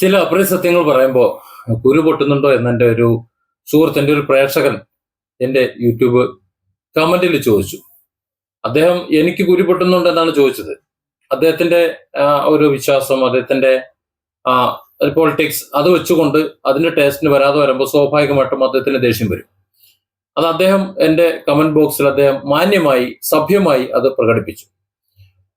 ചില അപ്രസത്യങ്ങൾ പറയുമ്പോൾ കുരു പൊട്ടുന്നുണ്ടോ എന്നെന്റെ ഒരു സുഹൃത്ത് എന്റെ ഒരു പ്രേക്ഷകൻ എന്റെ യൂട്യൂബ് കമന്റിൽ ചോദിച്ചു. അദ്ദേഹം എനിക്ക് കുരു പൊട്ടുന്നുണ്ടോ എന്നാണ് ചോദിച്ചത്. അദ്ദേഹത്തിന്റെ ഒരു വിശ്വാസം അദ്ദേഹത്തിന്റെ പൊളിറ്റിക്സ് അത് വെച്ചുകൊണ്ട് അതിന്റെ ടേസ്റ്റിന് വരാതെ വരുമ്പോൾ സ്വാഭാവികമായിട്ടും അദ്ദേഹത്തിന് ദേഷ്യം വരും. അത് അദ്ദേഹം എന്റെ കമന്റ് ബോക്സിൽ അദ്ദേഹം മാന്യമായി സഭ്യമായി അത് പ്രകടിപ്പിച്ചു.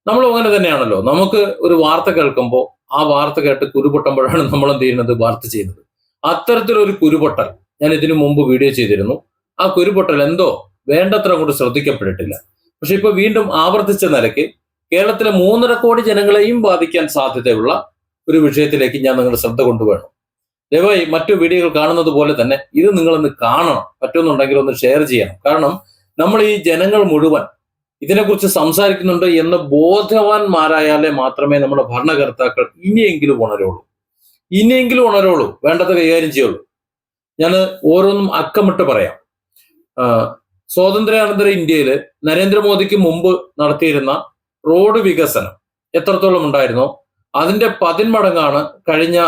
നമ്മൾ അങ്ങനെ തന്നെയാണല്ലോ. നമുക്ക് ഒരു വാർത്ത കേൾക്കുമ്പോൾ ആ വാർത്ത കേട്ട് കുരുപൊട്ടുമ്പോഴാണ് നമ്മൾ എന്ത് ചെയ്യുന്നത്? വാർത്ത ചെയ്യുന്നത്. അത്തരത്തിലൊരു കുരുപൊട്ടൽ ഞാൻ ഇതിനു മുമ്പ് വീഡിയോ ചെയ്തിരുന്നു. ആ കുരുപൊട്ടൽ എന്തോ വേണ്ടത്ര കൊണ്ട് ശ്രദ്ധിക്കപ്പെട്ടിട്ടില്ല. പക്ഷെ ഇപ്പൊ വീണ്ടും ആവർത്തിച്ച നിലയ്ക്ക് കേരളത്തിലെ മൂന്നര കോടി ജനങ്ങളെയും ബാധിക്കാൻ സാധ്യതയുള്ള ഒരു വിഷയത്തിലേക്ക് ഞാൻ നിങ്ങളുടെ ശ്രദ്ധ കൊണ്ടുവേണം ദയവായി മറ്റു വീഡിയോകൾ കാണുന്നത് പോലെ തന്നെ ഇത് നിങ്ങളൊന്ന് കാണണം. പറ്റുന്നുണ്ടെങ്കിൽ ഒന്ന് ഷെയർ ചെയ്യണം. കാരണം നമ്മൾ ഈ ജനങ്ങൾ മുഴുവൻ ഇതിനെക്കുറിച്ച് സംസാരിക്കുന്നുണ്ട് എന്ന് ബോധവാന്മാരായാലേ മാത്രമേ നമ്മുടെ ഭരണകർത്താക്കൾ ഇനിയെങ്കിലും ഉണരുള്ളൂ. ഇനിയെങ്കിലും ഉണരുള്ളൂ. വേണ്ടത് കൈകാര്യം ചെയ്യുള്ളൂ. ഞാൻ ഓരോന്നും അക്കമിട്ട് പറയാം. സ്വാതന്ത്ര്യാനന്തര ഇന്ത്യയിൽ നരേന്ദ്രമോദിക്ക് മുമ്പ് നടത്തിയിരുന്ന റോഡ് വികസനം എത്രത്തോളം ഉണ്ടായിരുന്നോ അതിന്റെ പതിന്മടങ്ങാണ് കഴിഞ്ഞ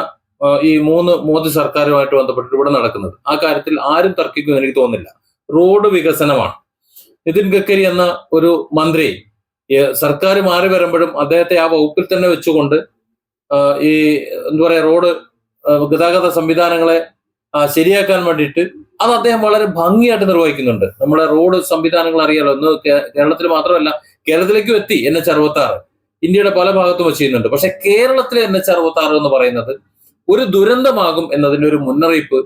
ഈ മൂന്ന് മോദി സർക്കാരുമായിട്ട് ബന്ധപ്പെട്ടിട്ട് ഇവിടെ നടക്കുന്നത്. ആ കാര്യത്തിൽ ആരും തർക്കിക്കുമെന്ന് എനിക്ക് തോന്നുന്നില്ല. റോഡ് വികസനമാണ്. നിതിൻ ഗഡ്കരി എന്ന ഒരു മന്ത്രി സർക്കാർ മാറി വരുമ്പോഴും അദ്ദേഹത്തെ ആ വകുപ്പിൽ തന്നെ വെച്ചുകൊണ്ട് ഈ എന്താ പറയാ റോഡ് ഗതാഗത സംവിധാനങ്ങളെ ശരിയാക്കാൻ വേണ്ടിയിട്ട് അത് അദ്ദേഹം വളരെ ഭംഗിയായിട്ട് നിർവഹിക്കുന്നുണ്ട്. നമ്മുടെ റോഡ് സംവിധാനങ്ങൾ അറിയാലോ ഒന്ന് കേരളത്തിൽ മാത്രമല്ല കേരളത്തിലേക്കും എത്തി എൻ എച്ച് അറുപത്തി ആറ് ഇന്ത്യയുടെ പല ഭാഗത്തും വെച്ച് ചെയ്യുന്നുണ്ട്. പക്ഷെ കേരളത്തിലെ എൻ എച്ച് അറുപത്തി ആറ് എന്ന് പറയുന്നത് ഒരു ദുരന്തമാകും എന്നതിന്റെ ഒരു മുന്നറിയിപ്പ്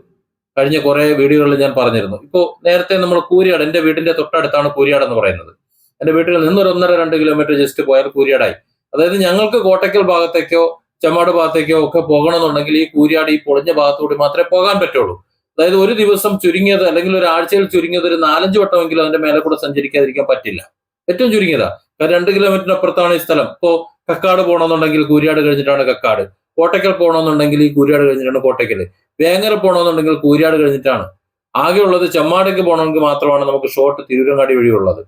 കഴിഞ്ഞ കുറെ വീഡിയോകളിൽ ഞാൻ പറഞ്ഞിരുന്നു. ഇപ്പോൾ നേരത്തെ നമ്മൾ കൂരിയാട് എന്റെ വീടിന്റെ തൊട്ടടുത്താണ് കൂരിയാട് എന്ന് പറയുന്നത്. എന്റെ വീട്ടിൽ നിന്ന് ഒരു ഒന്നര രണ്ട് കിലോമീറ്റർ ജസ്റ്റ് പോയാൽ കൂരിയാടായി. അതായത് ഞങ്ങൾക്ക് കോട്ടയ്ക്കൽ ഭാഗത്തേക്കോ ചെമ്മാട് ഭാഗത്തേക്കോ ഒക്കെ പോകണമെന്നുണ്ടെങ്കിൽ ഈ കൂരിയാട് ഈ പൊളിഞ്ഞ ഭാഗത്തുകൂടി മാത്രമേ പോകാൻ പറ്റുള്ളൂ. അതായത് ഒരു ദിവസം ചുരുങ്ങിയത് അല്ലെങ്കിൽ ഒരു ആഴ്ചയിൽ ചുരുങ്ങിയത് ഒരു നാലഞ്ച് വട്ടമെങ്കിലും അതിന്റെ മേലെ കൂടെ സഞ്ചരിക്കാതിരിക്കാൻ പറ്റില്ല. ഏറ്റവും ചുരുങ്ങിയതാ. കാരണം രണ്ട് കിലോമീറ്ററിന് അപ്പുറത്താണ് ഈ സ്ഥലം. ഇപ്പോൾ കക്കാട് പോകണമെന്നുണ്ടെങ്കിൽ കൂരിയാട് കഴിഞ്ഞിട്ടാണ് കക്കാട്. കോട്ടയ്ക്കൽ പോകണമെന്നുണ്ടെങ്കിൽ ഈ കൂരിയാട് കഴിഞ്ഞിട്ടാണ് കോട്ടയ്ക്കൽ. വേങ്ങര പോകണമെന്നുണ്ടെങ്കിൽ കൂരിയാട് കഴിഞ്ഞിട്ടാണ്. ആകെ ഉള്ളത് ചെമ്മാടേക്ക് പോകണമെങ്കിൽ മാത്രമാണ് നമുക്ക് ഷോർട്ട് തിരൂരങ്ങാടി വഴിയുള്ളത്.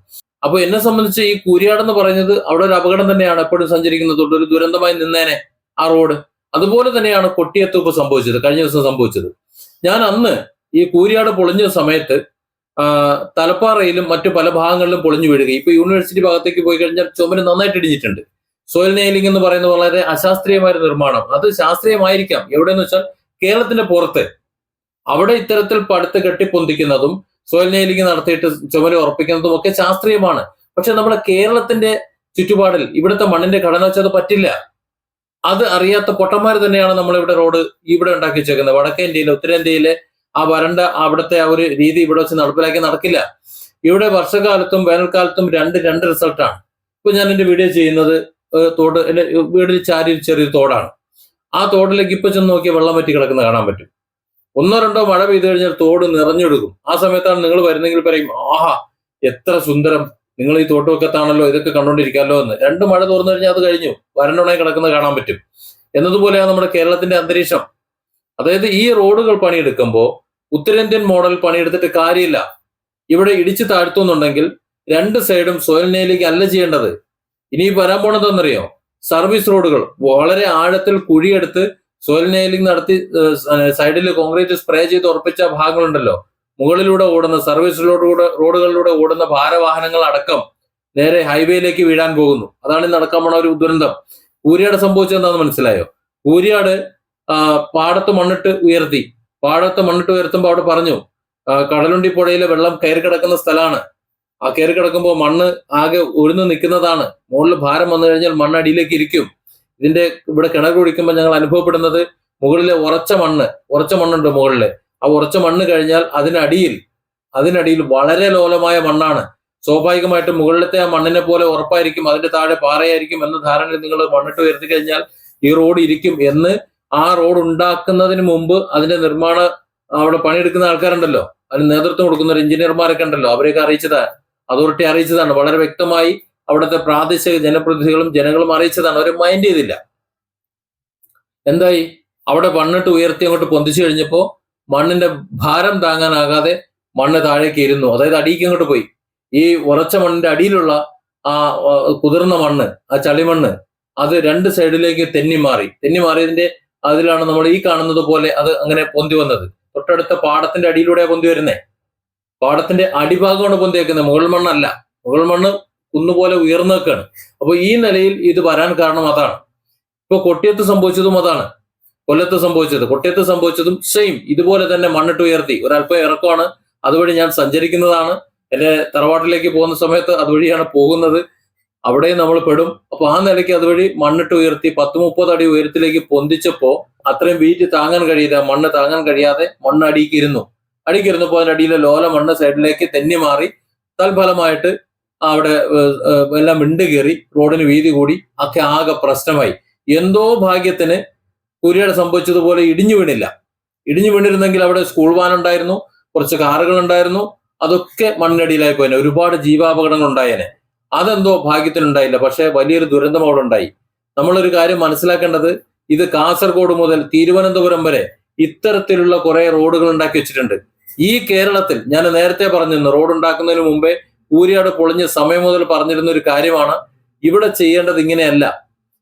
അപ്പൊ എന്നെ സംബന്ധിച്ച് ഈ കൂരിയാട് എന്ന് പറയുന്നത് അവിടെ ഒരു അപകടം തന്നെയാണ്. എപ്പോഴും സഞ്ചരിക്കുന്നത്. ഒരു ദുരന്തമായി നിന്നേനെ ആ റോഡ് അതുപോലെ തന്നെയാണ് കൊട്ടിയത്തൂപ്പ് സംഭവിച്ചത്. കഴിഞ്ഞ ദിവസം സംഭവിച്ചത്. ഞാൻ അന്ന് ഈ കൂരിയാട് പൊളിഞ്ഞ സമയത്ത് തലപ്പാറയിലും മറ്റു പല ഭാഗങ്ങളിലും പൊളിഞ്ഞു വീഴുകയും ഇപ്പൊ യൂണിവേഴ്സിറ്റി ഭാഗത്തേക്ക് പോയി കഴിഞ്ഞാൽ ചുമര് നന്നായിട്ട് ഇടിഞ്ഞിട്ടുണ്ട്. സോയിൽ നെയിലിംഗ് എന്ന് പറയുന്നത് വളരെ അശാസ്ത്രീയമായ നിർമ്മാണം. അത് ശാസ്ത്രീയമായിരിക്കാം. എവിടെയെന്ന് വെച്ചാൽ കേരളത്തിന്റെ പുറത്ത് അവിടെ ഇത്തരത്തിൽ പടുത്ത് കെട്ടിപ്പൊന്തിക്കുന്നതും സോയിൽ നടത്തിയിട്ട് ചുമര് ഉറപ്പിക്കുന്നതും ഒക്കെ ശാസ്ത്രീയമാണ്. പക്ഷെ നമ്മുടെ കേരളത്തിന്റെ ചുറ്റുപാടിൽ ഇവിടുത്തെ മണ്ണിന്റെ ഘടന വെച്ചത് പറ്റില്ല. അത് അറിയാത്ത പൊട്ടന്മാർ തന്നെയാണ് നമ്മളിവിടെ റോഡ് ഇവിടെ ഉണ്ടാക്കി വെച്ചേക്കുന്നത് വടക്കേ ഇന്ത്യയിലെ ഉത്തരേന്ത്യയിലെ ആ വരണ്ട അവിടുത്തെ ആ ഒരു രീതി ഇവിടെ വെച്ച് നടപ്പിലാക്കി നടക്കില്ല. ഇവിടെ വർഷകാലത്തും വേനൽക്കാലത്തും രണ്ട് രണ്ട് റിസൾട്ടാണ് ഇപ്പൊ ഞാൻ എന്റെ വീഡിയോ ചെയ്യുന്നത് തോട് എന്റെ വീടിൽ ചാരി ചെറിയ ചെറിയൊരു തോടാണ്. ആ തോടിലേക്ക് ഇപ്പൊ ചെന്ന് നോക്കിയാൽ വെള്ളം വറ്റി കിടക്കുന്ന കാണാൻ പറ്റും. ഒന്നോ രണ്ടോ മഴ പെയ്തു കഴിഞ്ഞാൽ തോട് നിറഞ്ഞൊടുക്കും ആ സമയത്താണ് നിങ്ങൾ വരുന്നെങ്കിൽ പറയും ആഹാ എത്ര സുന്ദരം. നിങ്ങൾ ഈ തോട്ടുവക്കത്താണല്ലോ ഇതൊക്കെ കണ്ടോണ്ടിരിക്കാമല്ലോ എന്ന്. രണ്ട് മഴ തോർന്നു കഴിഞ്ഞാൽ അത് കഴിഞ്ഞു. വരണ്ടുണ്ടായി കിടക്കുന്ന കാണാൻ പറ്റും. എന്നതുപോലെയാണ് നമ്മുടെ കേരളത്തിന്റെ അന്തരീക്ഷം. അതായത് ഈ റോഡുകൾ പണിയെടുക്കുമ്പോൾ ഉത്തരേന്ത്യൻ മോഡൽ പണിയെടുത്തിട്ട് കാര്യമില്ല. ഇവിടെ ഇടിച്ചു താഴ്ത്തുന്നുണ്ടെങ്കിൽ രണ്ട് സൈഡും സോയിൽ നെയിലേക്ക് അല്ല ചെയ്യേണ്ടത്. ഇനി വരാൻ പോണതെന്നറിയോ സർവീസ് റോഡുകൾ വളരെ ആഴത്തിൽ കുഴിയെടുത്ത് സോയിൽ നെയിലിംഗ് നടത്തി സൈഡിൽ കോൺക്രീറ്റ് സ്പ്രേ ചെയ്ത് ഉറപ്പിച്ച ഭാഗങ്ങളുണ്ടല്ലോ. മുകളിലൂടെ ഓടുന്ന സർവീസ് റോഡിലൂടെ റോഡുകളിലൂടെ ഓടുന്ന ഭാരവാഹനങ്ങൾ അടക്കം നേരെ ഹൈവേയിലേക്ക് വീഴാൻ പോകുന്നു. അതാണ് ഈ നടക്കാൻ പോണ ഒരു ദുരന്തം. കൂരിയാട് സംഭവിച്ചത് എന്താണെന്ന് മനസ്സിലായോ? കൂരിയാട് പാടത്ത് മണ്ണിട്ട് ഉയർത്തി. പാടത്ത് മണ്ണിട്ട് ഉയർത്തുമ്പോൾ അവിടെ പറഞ്ഞു കടലുണ്ടി പുഴയിലെ വെള്ളം കയറി കിടക്കുന്ന സ്ഥലമാണ് ആ കയറി കിടക്കുമ്പോൾ മണ്ണ് ആകെ ഉഴുന്ന് നിൽക്കുന്നതാണ്. മുകളിൽ ഭാരം വന്നു കഴിഞ്ഞാൽ മണ്ണ് അടിയിലേക്ക് ഇരിക്കും. ഇതിന്റെ ഇവിടെ കിണർ കുടിക്കുമ്പോൾ ഞങ്ങൾ അനുഭവപ്പെടുന്നത് മുകളിലെ ഉറച്ച മണ്ണ് ഉറച്ച മണ്ണുണ്ട് മുകളിൽ ആ ഉറച്ച മണ്ണ് കഴിഞ്ഞാൽ അതിനടിയിൽ അതിനടിയിൽ വളരെ ലോലമായ മണ്ണാണ്. സ്വാഭാവികമായിട്ടും മുകളിലത്തെ ആ മണ്ണിനെ പോലെ ഉറപ്പായിരിക്കും അതിന്റെ താഴെ പാറയായിരിക്കും എന്ന ധാരണയിൽ നിങ്ങൾ മണ്ണിട്ട് ഉയർത്തി കഴിഞ്ഞാൽ ഈ റോഡ് ഇരിക്കും എന്ന് ആ റോഡ് ഉണ്ടാക്കുന്നതിന് മുമ്പ് അതിന്റെ നിർമ്മാണ അവിടെ പണിയെടുക്കുന്ന ആൾക്കാരുണ്ടല്ലോ. അതിന് നേതൃത്വം കൊടുക്കുന്ന ഒരു എഞ്ചിനീയർമാരൊക്കെ ഉണ്ടല്ലോ അവരെയൊക്കെ അറിയിച്ചതാണ് അതോറിറ്റി അറിയിച്ചതാണ്. വളരെ വ്യക്തമായി അവിടുത്തെ പ്രാദേശിക ജനപ്രതിനിധികളും ജനങ്ങളും അറിയിച്ചതാണ്. അവർ മൈൻഡ് ചെയ്തില്ല. എന്തായി? അവിടെ മണ്ണിട്ട് ഉയർത്തി അങ്ങോട്ട് പൊന്തിച്ചു കഴിഞ്ഞപ്പോൾ മണ്ണിന്റെ ഭാരം താങ്ങാനാകാതെ മണ്ണ് താഴേക്ക് ഇരുന്നു അതായത് അടിയിലേക്ക് അങ്ങോട്ട് പോയി. ഈ ഉറച്ച മണ്ണിന്റെ അടിയിലുള്ള ആ, കുതിർന്ന മണ്ണ് ആ ചളിമണ്ണ് അത് രണ്ട് സൈഡിലേക്ക് തെന്നി മാറി. തെന്നി മാറിയതിന്റെ അതിലാണ് നമ്മൾ ഈ കാണുന്നത് പോലെ അത് അങ്ങനെ പൊന്തി വന്നത്. തൊട്ടടുത്ത പാടത്തിന്റെ അടിയിലൂടെ പൊന്തി വരുന്നേ. പാടത്തിന്റെ അടിഭാഗമാണ് പൊന്തി വെക്കുന്നത് മുകൾ മണ്ണല്ല. മുകൾ മണ്ണ് കുന്നുപോലെ ഉയർന്നു നിൽക്കുകയാണ് അപ്പൊ ഈ നിലയിൽ ഇത് വരാൻ കാരണം അതാണ്. ഇപ്പൊ കൊട്ടിയത്ത് സംഭവിച്ചതും അതാണ്. കൊല്ലത്ത് സംഭവിച്ചത്. കൊട്ടിയത്ത് സംഭവിച്ചതും സെയിം ഇതുപോലെ തന്നെ മണ്ണിട്ട് ഉയർത്തി. ഒരല്പം ഇറക്കമാണ്. അതുവഴി ഞാൻ സഞ്ചരിക്കുന്നതാണ്. എന്റെ തറവാട്ടിലേക്ക് പോകുന്ന സമയത്ത് അതുവഴിയാണ് പോകുന്നത്. അവിടെയും നമ്മൾ പെടും. അപ്പൊ ആ നിലയ്ക്ക് അതുവഴി മണ്ണിട്ട് ഉയർത്തി പത്ത് മുപ്പത് അടി ഉയരത്തിലേക്ക് പൊന്തിച്ചപ്പോ അത്രയും വീറ്റ് താങ്ങാൻ കഴിയില്ല. മണ്ണ് താങ്ങാൻ കഴിയാതെ മണ്ണ് അടിക്കിരുന്നു അടിക്കിരുന്നപ്പോൾ അതിന്റെ അടിയിലെ ലോല മണ്ണ് സൈഡിലേക്ക് തെന്നി മാറി തൽഫലമായിട്ട് അവിടെ എല്ലാം മിണ്ട് കയറി റോഡിന് വീതി കൂടി ഒക്കെ ആകെ പ്രശ്നമായി. എന്തോ ഭാഗ്യത്തിന് കുരിയുടെ സംഭവിച്ചതുപോലെ ഇടിഞ്ഞു വീണില്ല. ഇടിഞ്ഞു വീണിരുന്നെങ്കിൽ അവിടെ സ്കൂൾ വാൻ ഉണ്ടായിരുന്നു കുറച്ച് കാറുകൾ ഉണ്ടായിരുന്നു അതൊക്കെ മണ്ണിനടിയിലായി പോയനെ. ഒരുപാട് ജീവാപകടങ്ങൾ ഉണ്ടായേനെ. അതെന്തോ ഭാഗ്യത്തിനുണ്ടായില്ല. പക്ഷെ വലിയൊരു ദുരന്തം അവിടെ ഉണ്ടായി. നമ്മളൊരു കാര്യം മനസ്സിലാക്കേണ്ടത് ഇത് കാസർഗോഡ് മുതൽ തിരുവനന്തപുരം വരെ ഇത്തരത്തിലുള്ള കുറെ റോഡുകൾ ഉണ്ടാക്കി വെച്ചിട്ടുണ്ട്. ഈ കേരളത്തിൽ ഞാൻ നേരത്തെ പറഞ്ഞിരുന്നു റോഡ് ഉണ്ടാക്കുന്നതിന് മുമ്പേ ഊരിയാട് പൊളിഞ്ഞ് സമയം മുതൽ പറഞ്ഞിരുന്ന ഒരു കാര്യമാണ് ഇവിടെ ചെയ്യേണ്ടത് ഇങ്ങനെയല്ല.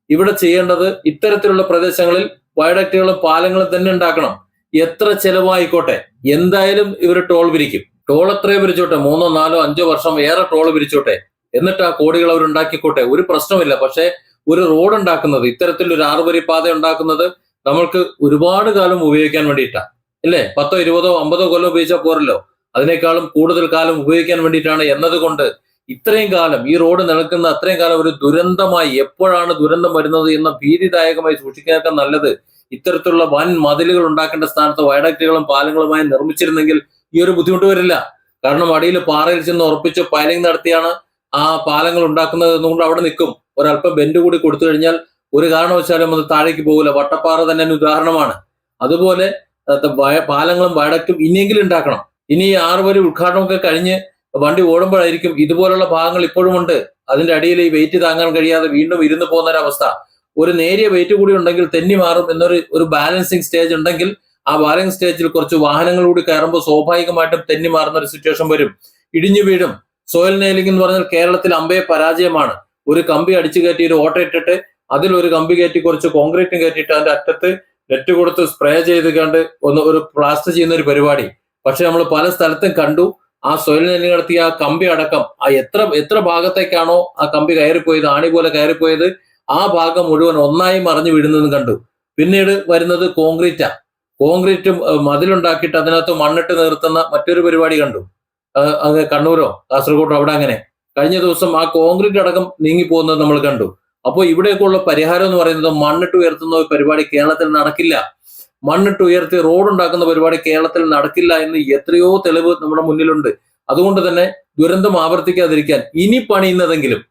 ഇവിടെ ചെയ്യേണ്ടത് ഇത്തരത്തിലുള്ള പ്രദേശങ്ങളിൽ വയഡക്റ്റുകളും പാലങ്ങളും തന്നെ ഉണ്ടാക്കണം. എത്ര ചെലവായിക്കോട്ടെ? എന്തായാലും ഇവർ ടോൾ പിരിക്കും ടോൾ എത്രയോ പിരിച്ചോട്ടെ മൂന്നോ നാലോ അഞ്ചോ വർഷം ഏറെ ടോൾ പിരിച്ചോട്ടെ എന്നിട്ട് ആ കോടികൾ അവർ ഉണ്ടാക്കിക്കോട്ടെ? ഒരു പ്രശ്നമില്ല പക്ഷെ ഒരു റോഡ് ഉണ്ടാക്കുന്നത് ഇത്തരത്തിലൊരു ആറുവരി പാത ഉണ്ടാക്കുന്നത് നമ്മൾക്ക് ഒരുപാട് കാലം ഉപയോഗിക്കാൻ വേണ്ടിയിട്ടാണ് ഇല്ലേ? പത്തോ ഇരുപതോ അമ്പതോ കൊല്ലം ഉപയോഗിച്ചാൽ പോരല്ലോ. അതിനേക്കാളും കൂടുതൽ കാലം ഉപയോഗിക്കാൻ വേണ്ടിയിട്ടാണ് എന്നതുകൊണ്ട് ഇത്രയും കാലം ഈ റോഡ് നിൽക്കുന്ന അത്രയും കാലം ഒരു ദുരന്തമായി എപ്പോഴാണ് ദുരന്തം വരുന്നത് എന്ന ഭീതിദായകമായി സൂക്ഷിക്കാനൊക്കെ നല്ലത്. ഇത്തരത്തിലുള്ള വൻ മതിലുകൾ ഉണ്ടാക്കേണ്ട സ്ഥാനത്ത് വയഡക്റ്റുകളും പാലങ്ങളുമായി നിർമ്മിച്ചിരുന്നെങ്കിൽ ഈ ഒരു ബുദ്ധിമുട്ട് വരില്ല. കാരണം അടിയിൽ പാറയിൽ ചെന്ന് ഉറപ്പിച്ച് പൈലിംഗ് നടത്തിയാണ് ആ പാലങ്ങൾ ഉണ്ടാക്കുന്നത് എന്നുകൊണ്ട് അവിടെ നിൽക്കും. ഒരല്പം ബെൻഡ് കൂടി കൊടുത്തു കഴിഞ്ഞാൽ ഒരു കാരണവശാലും അത് താഴേക്ക് പോകില്ല. വട്ടപ്പാറ തന്നെ ഉദാഹരണമാണ്. അതുപോലെ അത് പാലങ്ങളും വയഡക്റ്റും ഇനിയെങ്കിലും ഉണ്ടാക്കണം. ഇനി ആറ് വരി ഉദ്ഘാടനമൊക്കെ കഴിഞ്ഞ് വണ്ടി ഓടുമ്പോഴായിരിക്കും ഇതുപോലുള്ള ഭാഗങ്ങൾ ഇപ്പോഴും ഉണ്ട്. അതിന്റെ അടിയിൽ ഈ വെയിറ്റ് താങ്ങാൻ കഴിയാതെ വീണ്ടും ഇരുന്ന് പോകുന്ന ഒരു അവസ്ഥ ഒരു നേരിയ വെയിറ്റ് കൂടി ഉണ്ടെങ്കിൽ തെന്നി മാറും എന്നൊരു ഒരു ബാലൻസിങ് സ്റ്റേജ് ഉണ്ടെങ്കിൽ ആ ബാലൻസ് സ്റ്റേജിൽ കുറച്ച് വാഹനങ്ങൾ കൂടി കയറുമ്പോൾ സ്വാഭാവികമായിട്ടും തെന്നി മാറുന്ന ഒരു സിറ്റുവേഷൻ വരും. ഇടിഞ്ഞു വീഴും. സോയിൽ നെയിലിംഗ് എന്ന് പറഞ്ഞാൽ കേരളത്തിൽ അമ്പയെ പരാജയമാണ്. ഒരു കമ്പി അടിച്ചു കയറ്റി ഒരു ഓട്ട ഇട്ടിട്ട് അതിൽ ഒരു കമ്പി കയറ്റി കുറച്ച് കോൺക്രീറ്റും കയറ്റിയിട്ട് അതിന്റെ അറ്റത്ത് നെറ്റ് കൊടുത്ത് സ്പ്രേ ചെയ്ത് കണ്ട് ഒന്ന് ഒരു പ്ലാസ്റ്റർ ചെയ്യുന്ന ഒരു പരിപാടി. പക്ഷെ നമ്മൾ പല സ്ഥലത്തും കണ്ടു. ആ സോയിൽ നെല്ലിംഗ് നടത്തിയ ആ കമ്പി അടക്കം ആ എത്ര എത്ര ഭാഗത്തേക്കാണോ ആ കമ്പി കയറിപ്പോയത് ആണി പോലെ കയറിപ്പോയത് ആ ഭാഗം മുഴുവൻ ഒന്നായി മറിഞ്ഞു വീഴുന്നതും കണ്ടു. പിന്നീട് വരുന്നത് കോൺക്രീറ്റാ കോൺക്രീറ്റ് മതിലുണ്ടാക്കിയിട്ട് അതിനകത്ത് മണ്ണിട്ട് നിർത്തുന്ന മറ്റൊരു പരിപാടി കണ്ടു. അത് കണ്ണൂരോ കാസർഗോഡോ അവിടെ അങ്ങനെ. കഴിഞ്ഞ ദിവസം ആ കോൺക്രീറ്റ് അടക്കം നീങ്ങി പോകുന്നത് നമ്മൾ കണ്ടു. അപ്പോൾ ഇവിടെയൊക്കെയുള്ള പരിഹാരം എന്ന് പറയുന്നത് മണ്ണിട്ട് ഉയർത്തുന്ന ഒരു പരിപാടി കേരളത്തിൽ നടക്കില്ല. മണ്ണിട്ട് ഉയർത്തി റോഡ് ഉണ്ടാക്കുന്ന പരിപാടി കേരളത്തിൽ നടക്കില്ല എന്ന് എത്രയോ തെളിവ് നമ്മുടെ മുന്നിലുണ്ട്. അതുകൊണ്ട് തന്നെ ദുരന്തം ആവർത്തിക്കാതിരിക്കാൻ ഇനി പണിയുന്നതെങ്കിലും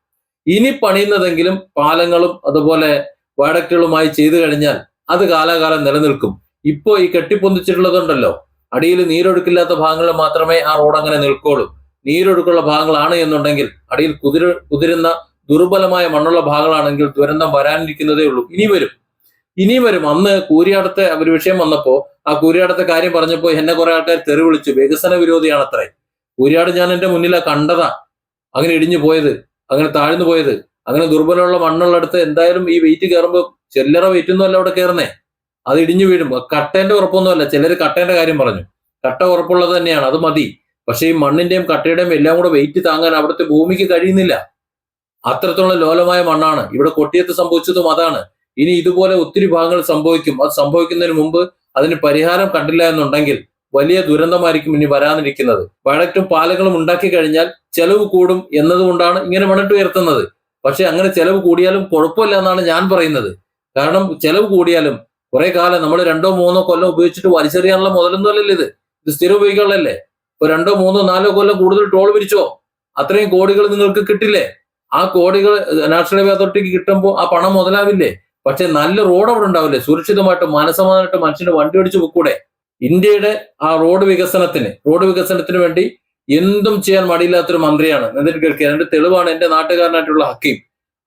ഇനി പണിയുന്നതെങ്കിലും പാലങ്ങളും അതുപോലെ വയഡക്റ്റുകളുമായി ചെയ്തു കഴിഞ്ഞാൽ അത് കാലാകാലം നിലനിൽക്കും. ഇപ്പോ ഈ കെട്ടിപ്പൊന്തിച്ചിട്ടുള്ളതുണ്ടല്ലോ. അടിയിൽ നീരൊഴുക്കില്ലാത്ത ഭാഗങ്ങളിൽ മാത്രമേ ആ റോഡ് അങ്ങനെ നിൽക്കുള്ളൂ നീരൊഴുക്കുള്ള ഭാഗങ്ങളാണ് എന്നുണ്ടെങ്കിൽ അടിയിൽ കുതിര കുതിരുന്ന ദുർബലമായ മണ്ണുള്ള ഭാഗങ്ങളാണെങ്കിൽ ദുരന്തം വരാനിരിക്കുന്നതേ ഉള്ളൂ. ഇനി വരും. ഇനി വരും. അന്ന് കൂരിയാടത്തെ ഒരു വിഷയം വന്നപ്പോൾ ആ കൂരിയാടത്തെ കാര്യം പറഞ്ഞപ്പോൾ എന്നെ കുറെ ആൾക്കാർ തെറി വിളിച്ചു. വികസന വിരോധിയാണ് അത്രേ. കൂരിയാട് ഞാൻ എന്റെ മുന്നിലാ കണ്ടതാ. അങ്ങനെ ഇടിഞ്ഞു പോയത്. അങ്ങനെ താഴ്ന്നു പോയത്. അങ്ങനെ ദുർബലമുള്ള മണ്ണുള്ളടത്ത് എന്തായാലും ഈ വെയിറ്റ് കയറുമ്പോൾ ചെല്ലറ വെയിറ്റ് ഒന്നും അല്ല അവിടെ കയറുന്നേ. അത് ഇടിഞ്ഞു വീഴും. കട്ടേന്റെ ഉറപ്പൊന്നുമല്ല. ചിലർ കട്ടേന്റെ കാര്യം പറഞ്ഞു. കട്ട ഉറപ്പുള്ളത് തന്നെയാണ്. അത് മതി. പക്ഷേ ഈ മണ്ണിന്റെയും കട്ടയുടെയും എല്ലാം കൂടെ വെയിറ്റ് താങ്ങാൻ അവിടുത്തെ ഭൂമിക്ക് കഴിയുന്നില്ല. അത്രത്തോളം ലോലമായ മണ്ണാണ്. ഇവിടെ കൊട്ടിയത്ത് സംഭവിച്ചതും അതാണ്. ഇനി ഇതുപോലെ ഒത്തിരി ഭാഗങ്ങൾ സംഭവിക്കും. അത് സംഭവിക്കുന്നതിന് മുമ്പ് അതിന് പരിഹാരം കണ്ടില്ല എന്നുണ്ടെങ്കിൽ വലിയ ദുരന്തമായിരിക്കും ഇനി വരാനിരിക്കുന്നത്. വഴറ്റും പാലങ്ങളും ഉണ്ടാക്കി കഴിഞ്ഞാൽ ചെലവ് കൂടും എന്നതുകൊണ്ടാണ് ഇങ്ങനെ മണ്ണിട്ട് ഉയർത്തുന്നത്. പക്ഷെ അങ്ങനെ ചെലവ് കൂടിയാലും കുഴപ്പമില്ല എന്നാണ് ഞാൻ പറയുന്നത്. കാരണം ചെലവ് കൂടിയാലും കുറെ കാലം നമ്മൾ രണ്ടോ മൂന്നോ കൊല്ലം ഉപയോഗിച്ചിട്ട് വലിച്ചെറിയാനുള്ള മുതലൊന്നും അല്ലല്ലോ ഇത്. ഇത് സ്ഥിരം ഉപയോഗിക്കാനുള്ളല്ലേ ഇപ്പൊ രണ്ടോ മൂന്നോ നാലോ കൊല്ലം കൂടുതൽ ടോൾ പിരിച്ചോ അത്രയും കോടികൾ നിങ്ങൾക്ക് കിട്ടില്ലേ? ആ കോടികൾ നാഷണൽ ഹൈവേ അതോറിറ്റിക്ക് കിട്ടുമ്പോൾ ആ പണം മുതലാവില്ലേ? പക്ഷെ നല്ല റോഡ് അവിടെ ഉണ്ടാവില്ലേ? സുരക്ഷിതമായിട്ട് മാനസമാനമായിട്ട് മനുഷ്യന് വണ്ടി ഓടിച്ചു പോക്കൂടെ? ഇന്ത്യയുടെ ആ റോഡ് വികസനത്തിന് റോഡ് വികസനത്തിന് വേണ്ടി എന്തും ചെയ്യാൻ മടിയില്ലാത്തൊരു മന്ത്രിയാണ്. നിതിൻ ഗഡ്കരി അതിന്റെ തെളിവാണ് എന്റെ നാട്ടുകാരനായിട്ടുള്ള ഹക്കീം.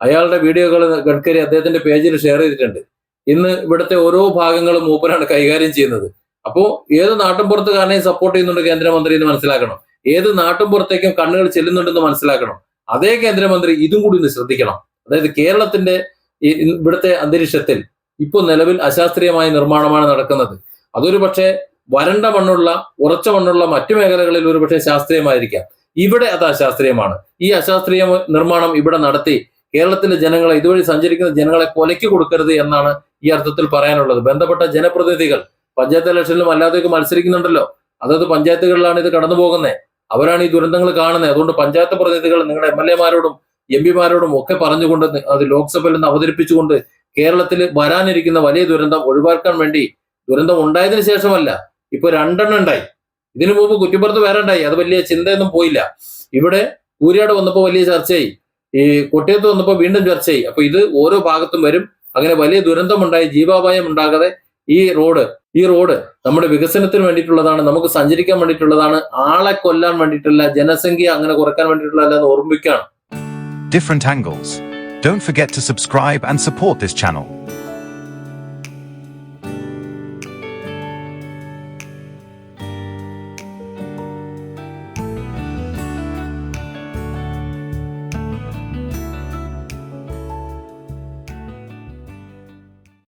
അയാളുടെ വീഡിയോകൾ ഗഡ്കരി അദ്ദേഹത്തിന്റെ പേജിൽ ഷെയർ ചെയ്തിട്ടുണ്ട്. ഇന്ന് ഇവിടുത്തെ ഓരോ ഭാഗങ്ങളും മൂപ്പരാണ് കൈകാര്യം ചെയ്യുന്നത്. അപ്പോ ഏത് നാട്ടിൻപുറത്തുകാരനെയും സപ്പോർട്ട് ചെയ്യുന്നുണ്ട് കേന്ദ്രമന്ത്രി എന്ന് മനസ്സിലാക്കണം. ഏത് നാട്ടിൻപുറത്തേക്കും കണ്ണുകൾ ചെല്ലുന്നുണ്ടെന്ന് മനസ്സിലാക്കണം. അതേ കേന്ദ്രമന്ത്രി ഇതും കൂടി ഒന്ന് ശ്രദ്ധിക്കണം. അതായത് കേരളത്തിന്റെ ഇവിടുത്തെ അന്തരീക്ഷത്തിൽ ഇപ്പോൾ നിലവിൽ അശാസ്ത്രീയമായ നിർമ്മാണമാണ് നടക്കുന്നത്. അതൊരു പക്ഷേ വരണ്ട മണ്ണുള്ള ഉറച്ച മണ്ണുള്ള മറ്റു മേഖലകളിൽ ഒരു പക്ഷേ ശാസ്ത്രീയമായിരിക്കാം. ഇവിടെ അത് അശാസ്ത്രീയമാണ്. ഈ അശാസ്ത്രീയ നിർമ്മാണം ഇവിടെ നടത്തി കേരളത്തിലെ ജനങ്ങളെ ഇതുവഴി സഞ്ചരിക്കുന്ന ജനങ്ങളെ കൊലയ്ക്ക് കൊടുക്കരുത് എന്നാണ് ഈ അർത്ഥത്തിൽ പറയാനുള്ളത്. ബന്ധപ്പെട്ട ജനപ്രതിനിധികൾ പഞ്ചായത്ത് ഇലക്ഷനിലും അല്ലാതെയൊക്കെ മത്സരിക്കുന്നുണ്ടല്ലോ. അതത് പഞ്ചായത്തുകളിലാണ് ഇത് കടന്നു പോകുന്നത് അവരാണ് ഈ ദുരന്തങ്ങൾ കാണുന്നത്. അതുകൊണ്ട് പഞ്ചായത്ത് പ്രതിനിധികൾ നിങ്ങളുടെ എം എൽ എമാരോടും എം പിമാരോടും ഒക്കെ പറഞ്ഞുകൊണ്ട് അത് ലോക്സഭയിൽ നിന്ന് അവതരിപ്പിച്ചുകൊണ്ട് കേരളത്തിൽ വരാനിരിക്കുന്ന വലിയ ദുരന്തം ഒഴിവാക്കാൻ വേണ്ടി ദുരന്തം ഉണ്ടായതിനു ശേഷമല്ല ഇപ്പൊ രണ്ടെണ്ണം ഉണ്ടായി. ഇതിനു മുമ്പ് കുറ്റിപ്പുറത്ത് വേറെ ഉണ്ടായി. അത് വലിയ ചിന്തയൊന്നും പോയില്ല. ഇവിടെ കൂരിയാട് വന്നപ്പോൾ വലിയ ചർച്ചയായി. ഈ കൊട്ടിയത്ത് വന്നപ്പോൾ വീണ്ടും ചർച്ചയായി. അപ്പൊ ഇത് ഓരോ ഭാഗത്തും വരും. അങ്ങനെ വലിയ ദുരന്തം ഉണ്ടായി ജീവാപായം ഉണ്ടാകാതെ ഈ റോഡ് ഈ റോഡ് നമ്മുടെ വികസനത്തിന് വേണ്ടിയിട്ടുള്ളതാണ് നമുക്ക് സഞ്ചരിക്കാൻ വേണ്ടിയിട്ടുള്ളതാണ് ആളെ കൊല്ലാൻ വേണ്ടിയിട്ടുള്ള ജനസംഖ്യ അങ്ങനെ കുറയ്ക്കാൻ വേണ്ടിയിട്ടുള്ളതല്ല എന്ന് ഓർമ്മിക്കുകയാണ് different angles don't forget to subscribe and support this channel.